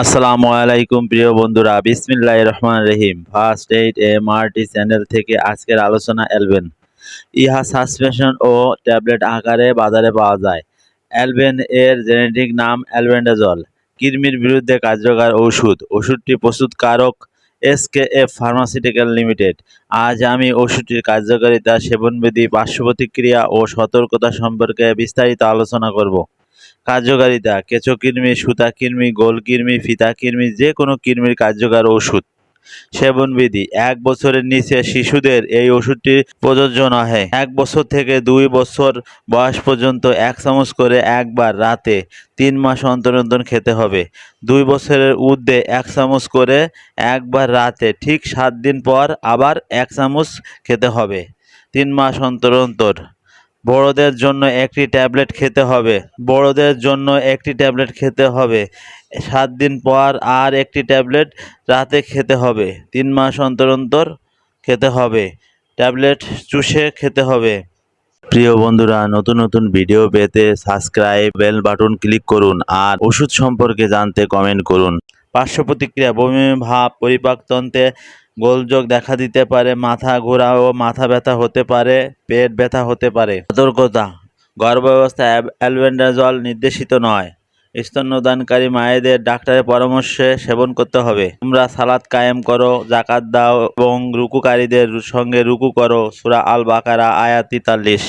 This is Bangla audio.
আসসালামু আলাইকুম প্রিয় বন্ধুরা বিসমিল্লাহ রহমান রহিম। ফার্স্ট এইড এম চ্যানেল থেকে আজকের আলোচনা এলবেন ইহা সাসপেনশন ও ট্যাবলেট আকারে বাজারে পাওয়া যায়। অ্যালবেন এর জেনেটিক নাম অ্যালবেন্ডাজল কৃমির বিরুদ্ধে কার্যকর ওষুধ। ওষুধটি প্রস্তুতকারক এসকেএফ ফার্মাসিউটিক্যাল লিমিটেড আজ আমি ওষুধটির কার্যকারিতা, সেবনবিধি পার্শ্ব প্রতিক্রিয়া ও সতর্কতা সম্পর্কে বিস্তারিত আলোচনা করব। কার্যকারিতা, কেঁচো কৃমি, সুতা কৃমি, গোল কৃমি, ফিতা কৃমি, যে কোনো কৃমির কার্যকর ওষুধ। সেবনবিধি এক বছরের নিচে শিশুদের এই ওষুধটি প্রযোজ্য নহে। এক বছর থেকে দুই বছর বয়স পর্যন্ত এক চামচ করে একবার রাতে তিন মাস অন্তর অন্তর খেতে হবে। দুই বছরের ঊর্ধ্বে এক চামচ করে একবার রাতে ঠিক সাত দিন পর আবার এক চামচ খেতে হবে। তিন মাস অন্তর অন্তর বড়দের জন্য একটি ট্যাবলেট খেতে হবে। বড়দের জন্য একটি ট্যাবলেট খেতে হবে। সাত দিন পর আর একটি ট্যাবলেট রাতে খেতে হবে। তিন মাস অন্তর অন্তর খেতে হবে। ট্যাবলেট চুষে খেতে হবে। প্রিয় বন্ধুরা, নতুন নতুন ভিডিও পেতে সাবস্ক্রাইব বেল বাটন ক্লিক করুন আর ওষুধ সম্পর্কে জানতে কমেন্ট করুন। পার্শ্ব প্রতিক্রিয়া বমি ভাব পরিপাকতন্ত্রে গোলযোগ দেখা দিতে পারে, মাথা ঘোরা ও মাথা ব্যথা হতে পারে, পেট ব্যথা হতে পারে। সতর্কতা গর্ভাবস্থায় অ্যালবেন্ডাজল নির্দেশিত নয়। স্তন্যদানকারী মায়েদের ডাক্তারের পরামর্শে সেবন করতে হবে। তোমরা সালাদ কায়েম করো, জাকাত দাও এবং রুকুকারীদের সঙ্গে রুকু করো। সুরা আল বাকারা আয়াত তেতাল্লিশ।